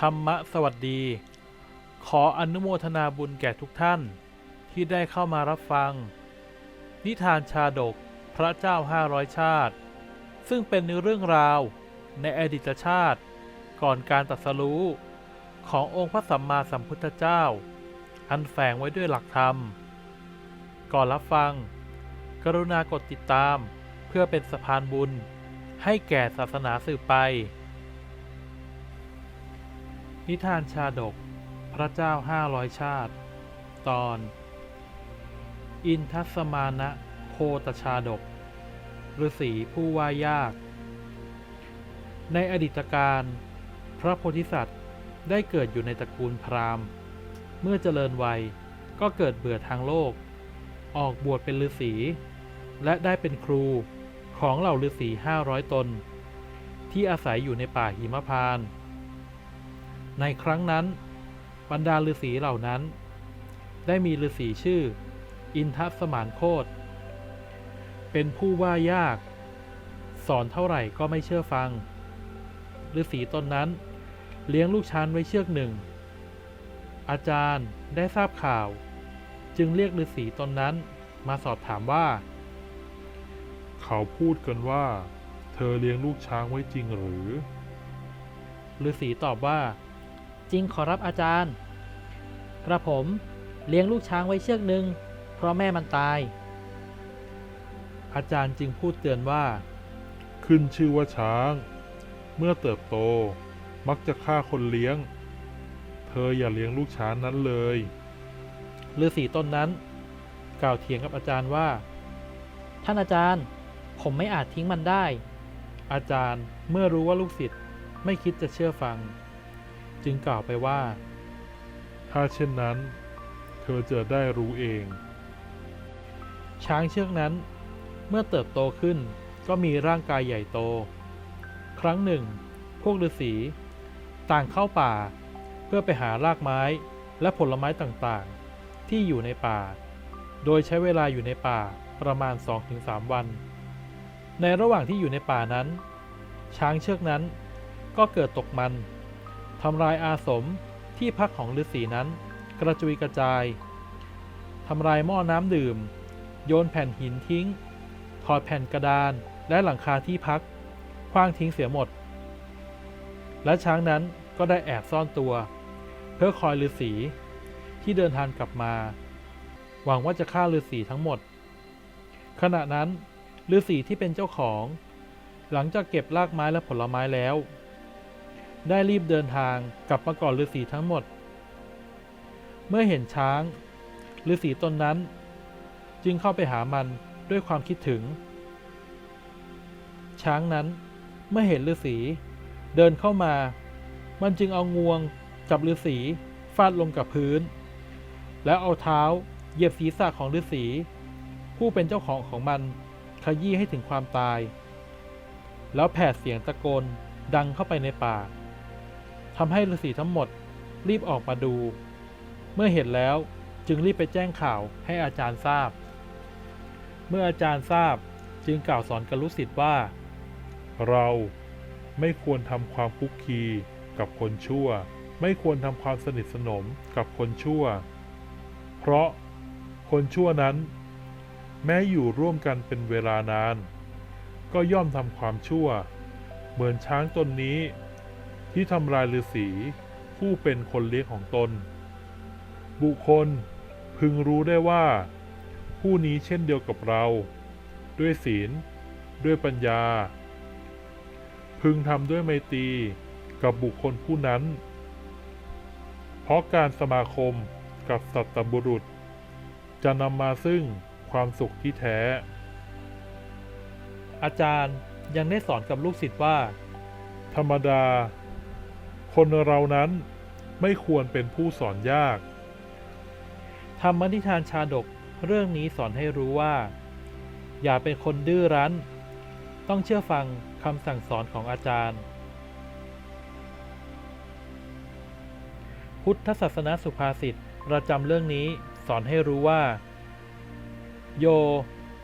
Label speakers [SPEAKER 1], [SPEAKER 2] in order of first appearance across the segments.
[SPEAKER 1] ธรรมะสวัสดี ขออนุโมทนาบุญแก่ทุกท่าน ที่ได้เข้ามารับฟัง นิทานชาดกพระเจ้าห้าร้อยชาติ ซึ่งเป็นเรื่องราวในอดีตชาติ ก่อนการตรัสรู้ขององค์พระสัมมาสัมพุทธเจ้า อันแฝงไว้ด้วยหลักธรรม ก่อนรับฟัง กรุณากดติดตามเพื่อเป็นสะพานบุญ ให้แก่ศาสนาสืบไป นิทานชาดก พระเจ้าห้าร้อยชาติ ตอน อินทัสมานะโคตชาดกฤาษีผู้ว่ายาก ในอดีตการ พระโพธิสัตว์ได้เกิดอยู่ในตระกูลพราหมณ์ เมื่อเจริญวัยก็เกิดเบื่อทางโลก ออกบวชเป็นฤาษี และได้เป็นครูของเหล่าฤาษีห้าร้อยตน ที่อาศัยอยู่ในป่าหิมพานต์ ในครั้งนั้น บรรดาฤาษีเหล่านั้น ได้มีฤาษีชื่อ อินทสมานโคตเป็นผู้ว่ายาก สอนเท่าไหร่ก็ไม่เชื่อฟังฤาษีตนนั้น เลี้ยงลูกช้างไว้เชือกหนึ่ง อาจารย์ได้ทราบข่าว จึงเรียกฤาษีตนนั้นมาสอบถามว่า
[SPEAKER 2] เขาพูดกันว่า เธอเลี้ยงลูกช้างไว้จริงหรือ
[SPEAKER 1] ฤาษีตอบว่า จริงขอรับอาจารย์ กระผมเลี้ยงลูกช้างไว้เชือกหนึ่งเพราะแม่มันตาย อาจารย์จึงพูดเตือนว่า
[SPEAKER 2] ขึ้นชื่อว่าช้าง เมื่อเติบโตมักจะฆ่าคนเลี้ยง เธออย่าเลี้ยงลูกช้างนั้นเลย
[SPEAKER 1] ฤาษีตนนั้น กล่าวเถียงกับอาจารย์ว่า ท่านอาจารย์ ผมไม่อาจทิ้งมันได้ อาจารย์เมื่อรู้ว่าลูกศิษย์ไม่คิดจะเชื่อฟัง จึงกล่าวไปว่า
[SPEAKER 2] ถ้าเช่นนั้น เธอจะได้รู้เอง
[SPEAKER 1] ช้างเชือกนั้น เมื่อเติบโตขึ้นก็มีร่างกายใหญ่โต ครั้งหนึ่ง พวกฤาษีต่างเข้าป่า เพื่อไปหารากไม้และผลไม้ต่างๆ ที่อยู่ในป่า โดยใช้เวลาอยู่ในป่าประมาณ 2-3 วัน ในระหว่างที่อยู่ในป่านั้น ช้างเชือกนั้นก็เกิดตกมัน ทำลายอาสมที่พักของฤาษีนั้น กระจุยกระจายทำลายหม้อน้ำดื่ม โยนแผ่นหินทิ้ง ถอดแผ่นกระดานและหลังคาที่พักคว้างทิ้งเสียหมด และช้างนั้นก็ได้แอบซ่อนตัว เพื่อคอยฤาษีที่เดินทางกลับมา หวังว่าจะฆ่าฤาษีทั้งหมด ขณะนั้นฤาษีที่เป็นเจ้าของ หลังจากเก็บรากไม้และผลไม้แล้ว ได้รีบเดินทางกลับมาก่อนฤาษีทั้งหมด เมื่อเห็นช้างฤาษีตนนั้น จึงเข้าไปหามันด้วยความคิดถึง ช้างนั้นเมื่อเห็นฤาษีเดินเข้ามา มันจึงเอางวงจับฤาษีฟาดลงกับพื้น แล้วเอาเท้าเหยียบศีรษะของฤาษีผู้เป็นเจ้าของของมันขยี้ให้ถึงความตาย แล้วแผดเสียงตะโกนดังเข้าไปในป่า ทำให้ฤาษีทั้งหมดรีบออกมาดู เมื่อเห็นแล้วจึงรีบไปแจ้งข่าวให้อาจารย์ทราบ เมื่ออาจารย์ทราบจึงกล่าวสอนกับลูกศิษย์ว่า
[SPEAKER 2] เราไม่ควรทำความคุกคีกับคนชั่ว ไม่ควรทำความสนิทสนมกับคนชั่ว เพราะคนชั่วนั้น แม้อยู่ร่วมกันเป็นเวลานาน ก็ย่อมทำความชั่ว เหมือนช้างตนนี้ ที่ทำลายฤาษีผู้เป็นคนเลี้ยงของตน บุคคลพึงรู้ได้ว่า ผู้นี้เช่นเดียวกับเรา ด้วยศีล ด้วยปัญญา พึงทำด้วยไมตรีกับบุคคลผู้นั้น เพราะการสมาคมกับสัตบุรุษ จะนำมาซึ่งความสุขที่แท้
[SPEAKER 1] อาจารย์ยังได้สอนกับลูกศิษย์ว่า
[SPEAKER 2] ธรรมดา คนเรานั้นไม่ควรเป็นผู้สอนยาก
[SPEAKER 1] ธรรมนิทานชาดกเรื่องนี้สอนให้รู้ว่า อย่าเป็นคนดื้อรั้น ต้องเชื่อฟังคำสั่งสอนของอาจารย์ พุทธศาสนาสุภาษิตประจำเรื่องนี้สอนให้รู้ว่า โย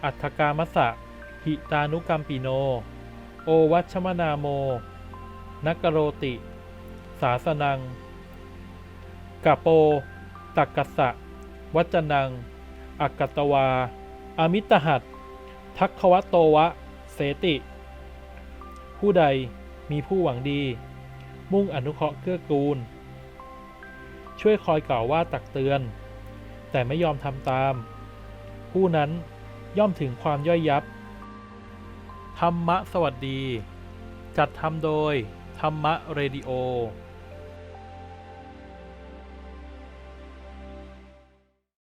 [SPEAKER 1] อัฏฐกามัสสะหิตานุกรรมปิโน โอวัชมนาโมนักโรติ สาสนังกะโป ตักกสะ วัจนัง อักกตวา อมิตหัตทักขวโตวะ เสติ ผู้ใดมีผู้หวังดี มุ่งอนุเคราะห์เกื้อกูล ช่วยคอยกล่าวว่าตักเตือน แต่ไม่ยอมทำตาม ผู้นั้นย่อมถึงความย่อยยับ ธรรมะสวัสดี จัดทำโดย ธรรมะเรดิโอ